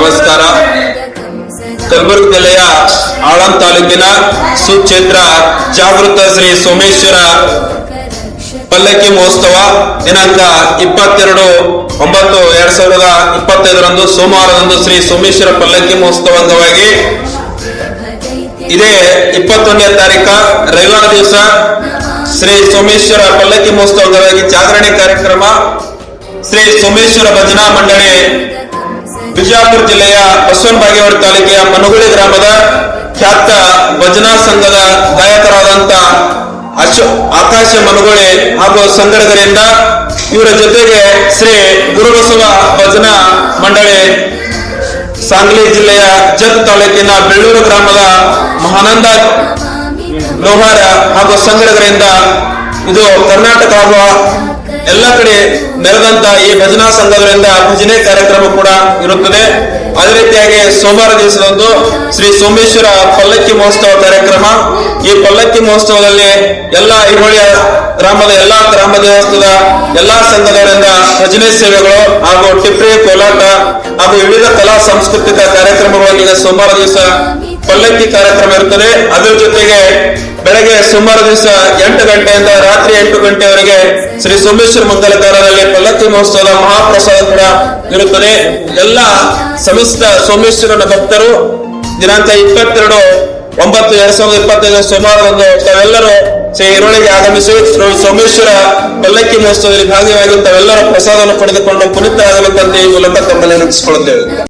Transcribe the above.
ನಮಸ್ಕಾರ. ಕಲಬುರಗಿ ಜಿಲ್ಲೆಯ ಆಳಂ ತಾಲೂಕಿನ ಸುಕ್ಷೇತ್ರ ಜಾಗೃತ ಶ್ರೀ ಸೋಮೇಶ್ವರ ಪಲ್ಲಕ್ಕಿ ಮಹೋತ್ಸವ ದಿನಾಂಕ ಇಪ್ಪತ್ತೆರಡು ಒಂಬತ್ತು ಎರಡ್ ಸಾವಿರದ ಇಪ್ಪತ್ತೈದರಂದು ಸೋಮವಾರದಂದು ಶ್ರೀ ಸೋಮೇಶ್ವರ ಪಲ್ಲಕ್ಕಿ ಮಹೋತ್ಸವ ಅಂಗವಾಗಿ. ಇದೇ ಇಪ್ಪತ್ತೊಂದನೇ ತಾರೀಕ ರವಿವಾರ ದಿವಸ ಶ್ರೀ ಸೋಮೇಶ್ವರ ಪಲ್ಲಕ್ಕಿ ಮಹೋತ್ಸವ ಅಂಗವಾಗಿ ಜಾಗರಣೆ ಕಾರ್ಯಕ್ರಮ ಶ್ರೀ ಸೋಮೇಶ್ವರ ಭಜನಾ ಮಂಡಳಿ ಬಿಜಾಪುರ ಜಿಲ್ಲೆಯ ಬಸವನ ಬಾಗೇವಾಡಿ ತಾಲೂಕಿನ ಮನುಗುಳಿ ಗ್ರಾಮದ ಖ್ಯಾತ ಭಜನಾ ಸಂಘದ ಗಾಯಕರಾದಂತ ಅಶೋ, ಆಕಾಶ ಮನುಗುಳಿ ಹಾಗೂ ಸಂಘಟಕರಿಂದ ಇವರ ಜೊತೆಗೆ ಶ್ರೀ ಗುರುಬಸವ ಭಜನಾ ಮಂಡಳಿ ಸಾಂಗ್ಲಿ ಜಿಲ್ಲೆಯ ಜತ್ ತಾಲೂಕಿನ ಬೆಳ್ಳೂರು ಗ್ರಾಮದ ಮಹಾನಂದ ಲೋಹಾರ ಹಾಗೂ ಸಂಘಟಕರಿಂದ ಇದು ಕರ್ನಾಟಕ ಹಾಗೂ ಎಲ್ಲ ಕಡೆ ನೆರೆದಂತ ಈ ಭಜನಾ ಸಂಘಗಳಿಂದ ಭಜನೆ ಕಾರ್ಯಕ್ರಮ ಕೂಡ ಇರುತ್ತದೆ. ಅದೇ ರೀತಿಯಾಗಿ ಸೋಮವಾರ ದಿವಸದಂದು ಶ್ರೀ ಸೋಮೇಶ್ವರ ಪಲ್ಲಕ್ಕಿ ಮಹೋತ್ಸವ ಕಾರ್ಯಕ್ರಮ. ಈ ಪಲ್ಲಕ್ಕಿ ಮಹೋತ್ಸವದಲ್ಲಿ ಎಲ್ಲ ಐಹೊಳೆಯ ಗ್ರಾಮದ ಎಲ್ಲಾ ಗ್ರಾಮ ದೇವಸ್ಥದ ಎಲ್ಲಾ ಸಂಘದವರಿಂದ ಭಜನೆ ಸೇವೆಗಳು ಹಾಗೂ ಟಿಪ್ರಿ ಕೋಲಾಟ ಹಾಗೂ ವಿವಿಧ ಕಲಾ ಸಾಂಸ್ಕೃತಿಕ ಕಾರ್ಯಕ್ರಮಗಳಲ್ಲಿ ಸೋಮವಾರ ದಿವಸ ಪಲ್ಲಕ್ಕಿ ಕಾರ್ಯಕ್ರಮ ಇರುತ್ತದೆ. ಅದರ ಜೊತೆಗೆ ಬೆಳಗ್ಗೆ ಸುಮಾರು ದಿವಸ ಎಂಟು ಗಂಟೆಯಿಂದ ರಾತ್ರಿ ಎಂಟು ಗಂಟೆವರೆಗೆ ಶ್ರೀ ಸೋಮೇಶ್ವರ ಮಂಗಲಕಾರರಲ್ಲಿ ಪಲ್ಲಕ್ಕಿ ಮಹೋತ್ಸವದ ಮಹಾಪ್ರಸಾದ ಕೂಡ ಇರುತ್ತದೆ. ಎಲ್ಲ ಸಮಸ್ತ ಸೋಮೇಶ್ವರನ ಭಕ್ತರು ದಿನಾಂಕ ಇಪ್ಪತ್ತೆರಡು ಒಂಬತ್ತು ಎರಡ್ ಸಾವಿರದ ಇಪ್ಪತ್ತೈದು ಸೋಮವಾರದಂದು ತಾವೆಲ್ಲರೂ ಶ್ರೀ ಈರುಳ್ಳಿಗೆ ಆಗಮಿಸಿ ಶ್ರೀ ಸೋಮೇಶ್ವರ ಪಲ್ಲಕ್ಕಿ ಮಹೋತ್ಸವದಲ್ಲಿ ಭಾಗಿಯಾಗಿ ತಾವೆಲ್ಲರೂ ಪ್ರಸಾದವನ್ನು ಪಡೆದುಕೊಂಡು ಪುನೀತರಾಗಬೇಕಂತ ಈ ಮೂಲಕ ತಮ್ಮಲ್ಲಿ ನೆನಪಿಸಿಕೊಳ್ಳುತ್ತೇವೆ.